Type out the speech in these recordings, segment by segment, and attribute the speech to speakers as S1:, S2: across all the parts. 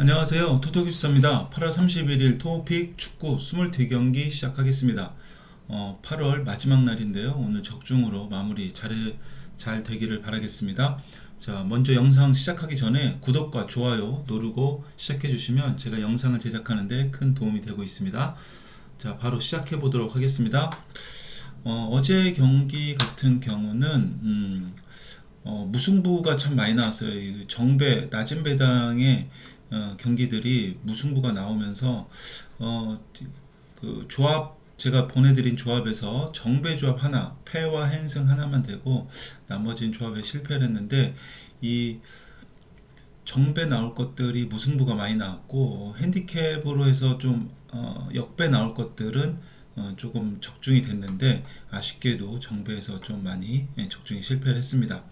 S1: 안녕하세요. 토토기수사입니다. 8월 31일 토픽 축구 22경기 시작하겠습니다. 어, 8월 마지막 날인데요. 오늘 적중으로 마무리 잘, 잘 되기를 바라겠습니다. 자, 먼저 영상 시작하기 전에 구독과 좋아요 누르고 시작해 주시면 제가 영상을 제작하는데 큰 도움이 되고 있습니다. 자, 바로 시작해 보도록 하겠습니다. 어, 어제 경기 같은 경우는 음, 어, 무승부가 참 많이 나왔어요. 이 정배, 낮은 배당의 어, 경기들이 무승부가 나오면서 어, 그 조합 제가 보내드린 조합에서 정배 조합 하나, 패와 핸승 하나만 되고 나머지는 조합에 실패를 했는데 이 정배 나올 것들이 무승부가 많이 나왔고 핸디캡으로 해서 좀 어, 역배 나올 것들은 어, 조금 적중이 됐는데 아쉽게도 정배에서 좀 많이 예, 적중이 실패를 했습니다.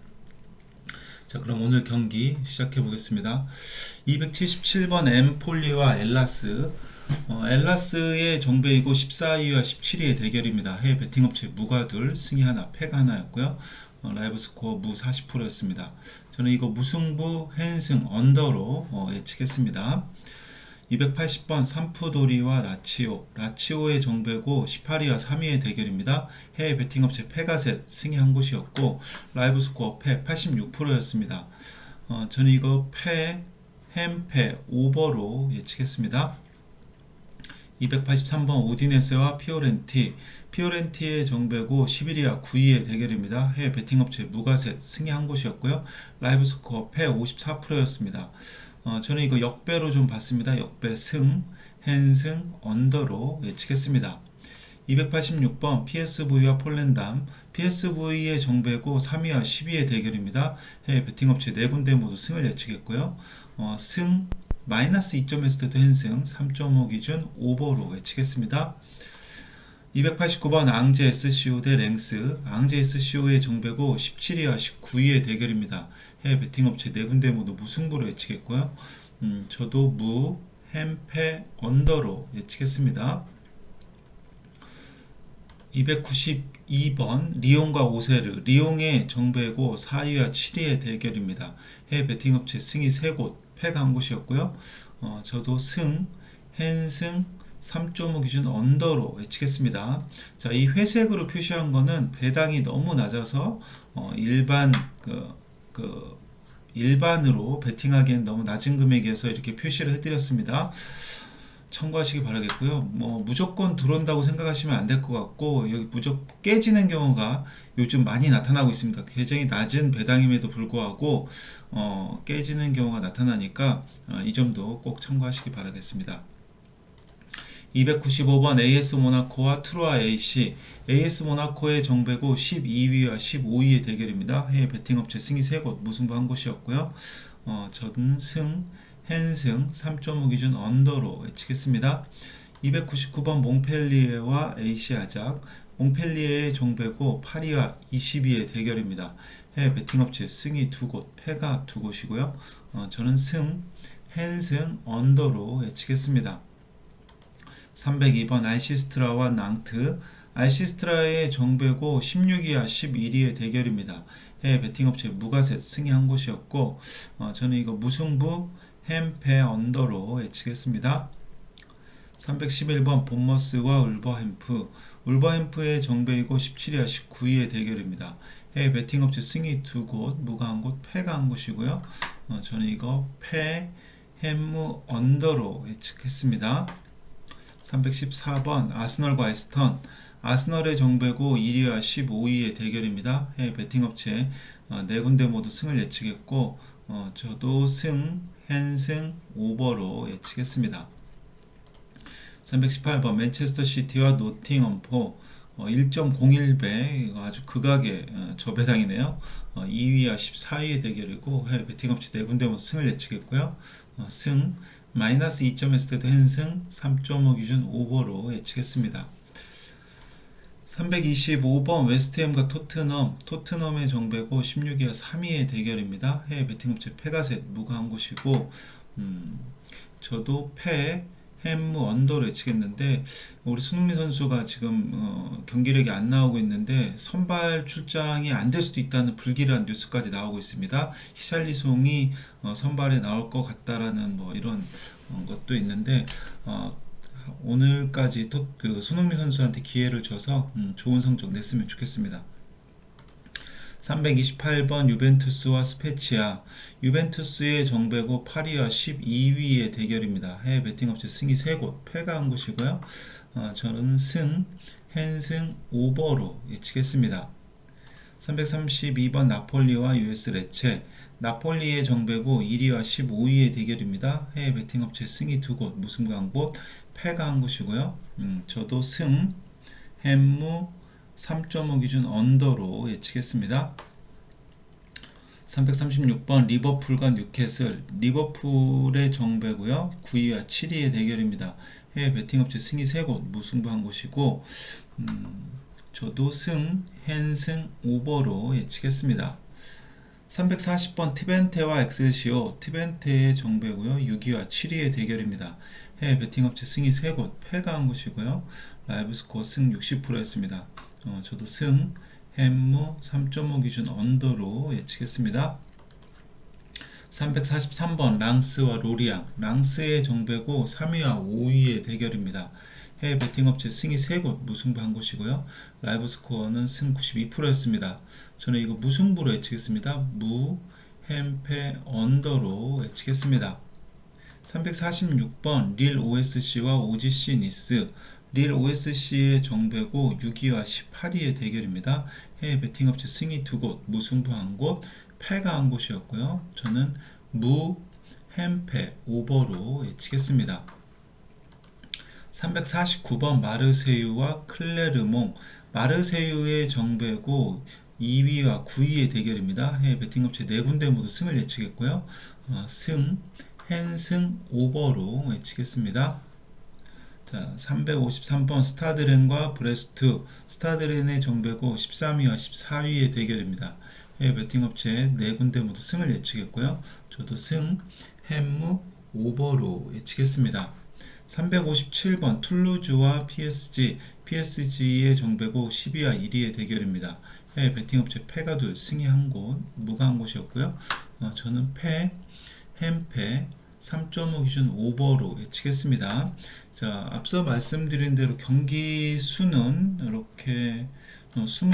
S1: 자, 그럼 오늘 경기 시작해 보겠습니다. 277번 엠폴리와 엘라스. 어, 엘라스의 정배이고 14위와 17위의 대결입니다. 해외 베팅업체 무가 둘, 승이 하나, 패가 하나였고요. 어, 라이브 스코어 무 40%였습니다. 저는 이거 무승부, 핸승, 언더로 어, 예측했습니다. 280번 삼푸도리와 라치오. 라치오의 정배고 18위와 3위의 대결입니다. 해외 베팅업체 페가셋 승이 한 곳이었고 라이브 스코어 패 86%였습니다. 어, 저는 이거 패, 햄패, 오버로 예측했습니다. 283번 우디네스와 피오렌티. 피오렌티의 정배고 11위와 9위의 대결입니다. 해외 베팅업체 무가셋 승이 한 곳이었고요. 라이브 스코어 패 54%였습니다. 어, 저는 이거 역배로 좀 봤습니다. 역배 승, 핸승, 언더로 예측했습니다. 286번 PSV와 폴랜담 PSV의 정배고 3위와 10위의 대결입니다. 해외 베팅업체 네 군데 모두 승을 예측했고요. 어, 승 마이너스 2점 했을 때도 핸승 3.5 기준 오버로 예측했습니다. 289번 앙제 SCO 대 랭스 앙제 SCO의 정배고 17위와 19위의 대결입니다. 해외 베팅업체 네 군데 모두 무승부로 예측했고요. 음, 저도 무, 햄 패, 언더로 예측했습니다. 292번 리옹과 오세르 리옹의 정배고 4위와 7위의 대결입니다. 해외 베팅업체 승이 3곳, 패가 한 곳이었고요. 어, 저도 승, 핸승, 3.5 기준 언더로 예측했습니다. 자, 이 회색으로 표시한 거는 배당이 너무 낮아서 어, 일반 그, 그 일반으로 베팅하기엔 너무 낮은 금액이어서 이렇게 표시를 해드렸습니다. 참고하시기 바라겠고요. 뭐 무조건 들어온다고 생각하시면 안 될 것 같고 여기 무조건 깨지는 경우가 요즘 많이 나타나고 있습니다. 굉장히 낮은 배당임에도 불구하고 어, 깨지는 경우가 나타나니까 어, 이 점도 꼭 참고하시기 바라겠습니다. 295번 AS 모나코와 트루아 AC AS 모나코의 정배고 12위와 15위의 대결입니다. 해외 베팅업체 승이 3곳 무승부 한 곳이었고요. 어, 저는 승, 핸승 3.5 기준 언더로 예측했습니다. 299번 몽펠리에와 AC 아작 몽펠리에의 정배고 8위와 20위의 대결입니다. 해외 베팅업체 승이 두 곳, 패가 두 곳이고요. 어, 저는 승, 핸승, 언더로 예측했습니다. 302번 알시스트라와 낭트 알시스트라의 정배고 16위와 11위의 대결입니다. 해외 베팅업체 무가셋 승이 한 곳이었고 어, 저는 이거 무승부 햄페 언더로 예측했습니다. 311번 본머스와 울버햄프 울버햄프의 정배이고 17위와 19위의 대결입니다. 해외 베팅업체 승이 두 곳, 무가 한 곳, 패가 한 곳이고요. 어, 저는 이거 패, 햄무 언더로 예측했습니다. 314번 아스널과 에스턴 아스널의 정배고 1위와 15위의 대결입니다. 해외 베팅업체 어, 네 군데 모두 승을 예측했고 어, 저도 승, 핸승, 오버로 예측했습니다. 318번 맨체스터 시티와 노팅엄포 어, 1.01배 이거 아주 극악의 어, 저배당이네요. 어, 2위와 14위의 대결이고 해외 베팅업체 네 군데 모두 승을 예측했고요. 어, 승 마이너스 2점 했을 때도 핸승 3.5 기준 오버로 예측했습니다. 325번 웨스트햄과 토트넘 토트넘의 정배고 16위와 3위의 대결입니다. 해외 베팅업체 페가셋 무가 한 곳이고 음, 저도 패 햄무 언더로 예측했는데 우리 손흥민 선수가 지금 어, 경기력이 안 나오고 있는데 선발 출장이 안 될 수도 있다는 불길한 뉴스까지 나오고 있습니다. 히샬리송이 어, 선발에 나올 것 같다라는 뭐 이런 어, 것도 있는데 어, 오늘까지 또 그 손흥민 선수한테 기회를 줘서 음, 좋은 성적 냈으면 좋겠습니다. 328번 유벤투스와 스페치아 유벤투스의 정배고 파리와 12위의 대결입니다. 해외 베팅업체 승이 3곳 패가 한 곳이고요. 어, 저는 승, 헨승, 오버로 예측했습니다. 332번 나폴리와 US 레체 나폴리의 정배고 1위와 15위의 대결입니다. 해외 베팅업체 승이 두 곳, 무승부 한 곳, 패가 한 곳이고요. 음, 저도 승, 햄무, 3.5 기준 언더로 예측했습니다. 336번 리버풀과 뉴캐슬 리버풀의 정배고요. 9위와 7위의 대결입니다. 해외 베팅업체 승이 3곳 무승부 한 곳이고 음, 저도 승, 헨승, 오버로 예측했습니다. 340번 티벤테와 엑셀시오 티벤테의 정배고요. 6위와 7위의 대결입니다. 해외 베팅업체 승이 3곳 패가 한 곳이고요. 라이브 스코어 승 60%였습니다. 어, 저도 승, 햄무 3.5 기준 언더로 예측했습니다. 343번 랑스와 로리앙 랑스의 정배고 3위와 5위의 대결입니다. 해외 베팅업체 승이 3곳 무승부 한 곳이고요. 라이브 스코어는 승 92%였습니다. 저는 이거 무승부로 예측했습니다. 무, 햄페, 언더로 예측했습니다. 346번 릴 OSC와 OGC 니스 릴 OSC의 정배고 6위와 18위의 대결입니다. 해외 베팅업체 승이 두 곳, 무승부 한 곳, 패가 한 곳이었고요. 저는 무, 햄패, 오버로 예측했습니다. 349번 마르세유와 클레르몽 마르세유의 정배고 2위와 9위의 대결입니다. 해외 베팅업체 네 군데 모두 승을 예측했고요. 어, 승, 헨승, 오버로 예측했습니다. 자, 353번 스타드렌과 브레스트 스타드렌의 정배고 13위와 14위의 대결입니다. 해외 베팅업체 네 군데 모두 승을 예측했고요. 저도 승, 햄무, 오버로 예측했습니다. 357번 툴루즈와 PSG PSG의 정배고 10위와 1위의 대결입니다. 해외 베팅업체 패가 둘, 승이 한 곳, 무가 한 곳이었고요. 어, 저는 패, 햄패, 3.5 기준 오버로 예측했습니다. 자, 앞서 말씀드린 대로 경기 수는 이렇게 어, 20,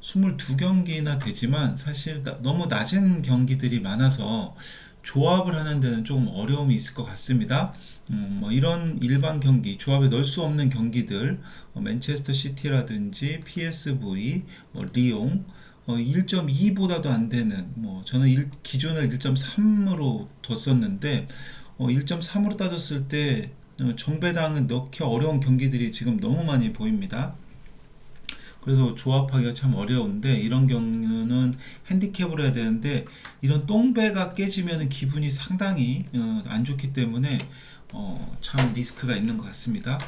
S1: 22경기나 되지만 사실 나- 너무 낮은 경기들이 많아서 조합을 하는 데는 조금 어려움이 있을 것 같습니다. 음, 뭐 이런 일반 경기, 조합에 넣을 수 없는 경기들, 어, 맨체스터 시티라든지 PSV, 뭐 리옹, 어, 1.2보다도 안 되는, 뭐 저는 일- 기준을 1.3으로 뒀었는데, 어, 1.3으로 따졌을 때 어, 정배당은 넣기 어려운 경기들이 지금 너무 많이 보입니다. 그래서 조합하기가 참 어려운데 이런 경우는 핸디캡으로 해야 되는데 이런 똥배가 깨지면 기분이 상당히 어, 안 좋기 때문에 어, 참 리스크가 있는 것 같습니다.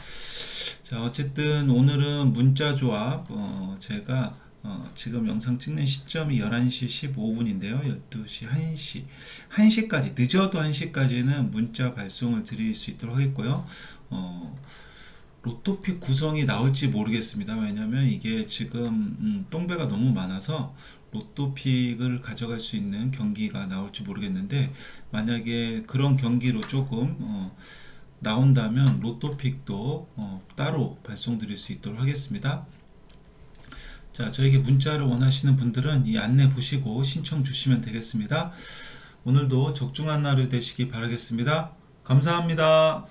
S1: 자 어쨌든 오늘은 문자 조합 어, 제가 어, 지금 영상 찍는 시점이 11시 15분인데요. 12시, 1시, 1시까지 늦어도 1시까지는 문자 발송을 드릴 수 있도록 하겠고요. 어, 로또픽 구성이 나올지 모르겠습니다. 왜냐면 이게 지금 음, 똥배가 너무 많아서 로또픽을 가져갈 수 있는 경기가 나올지 모르겠는데 만약에 그런 경기로 조금 어, 나온다면 로또픽도 어, 따로 발송드릴 수 있도록 하겠습니다. 자, 저에게 문자를 원하시는 분들은 이 안내 보시고 신청 주시면 되겠습니다. 오늘도 적중한 하루 되시기 바라겠습니다. 감사합니다.